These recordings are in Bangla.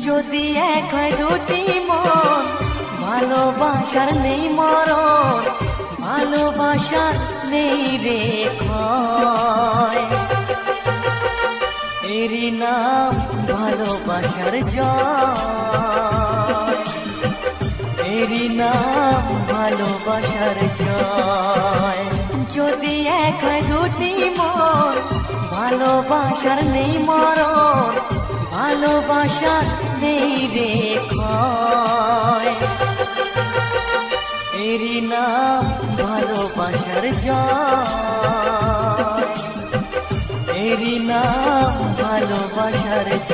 যদি এক হয় দুটি মন, ভালোবাসার নেই মরণ, ভালোবাসার নেই রে এরই নাম ভালোবাসার জয়। এরই নাম ভালোবাসার জয়। যদি এক হয় দুটি মন, ভালোবাসার নেই মরণ ভালোবাসার নেই রে এরি নাম ভালোবাসার জয়। এরি ভালোবাসার জয়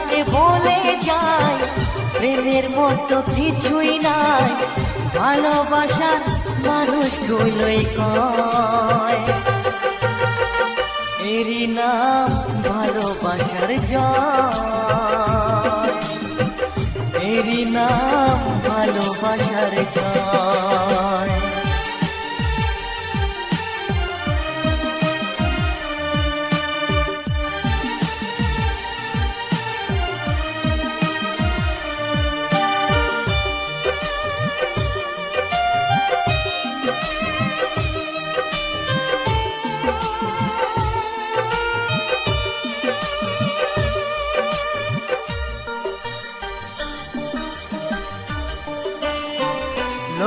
দুনিয়াতে বলে যায়, প্রেমের মতো কিছুই নাই, ভালোবাসার মানুষ গুলোই কয়। এরই নাম ভালোবাসার জয়। এরই ভালোবাসার জয়।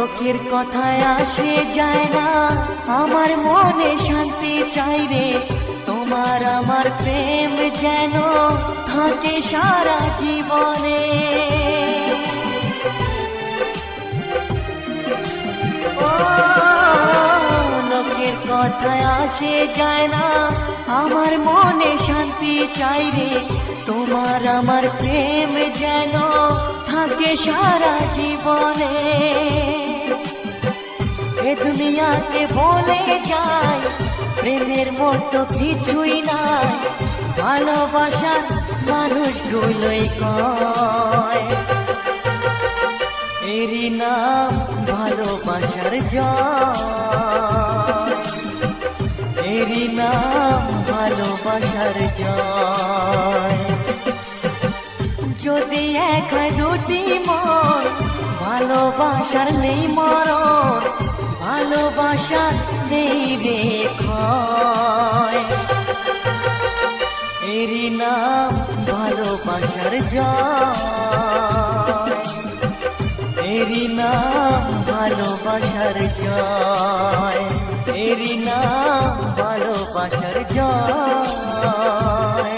লোকের কথায় আসে যায় না। আমার মনে শান্তি চাই রে, তোমার আমার প্রেম যেন থাকে সারা জীবনে। লোকের কথায় আসে যায় না। আমার মনে শান্তি চাই রে, তোমার আমার প্রেম যেন থাকে সারা জীবনে। এ দুনিয়াতে বলে যায়, প্রেমের মতো কিছুই নাই। ভালোবাসার মানুষগুলোই কয়। এরই নাম ভালোবাসার জয়। এরই নাম ভালোবাসার জয়। যদি এক দুটি মন, ভালোবাসার নেই মরণ। ভালোবাসার নেই রে ক্ষয়। এরই নাম ভালোবাসার এরই নাম ভালোবাসার জয়। এরই নাম ভালোবাসার জয়।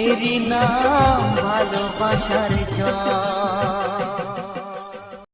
এরই নাম ভালোবাসার জয়।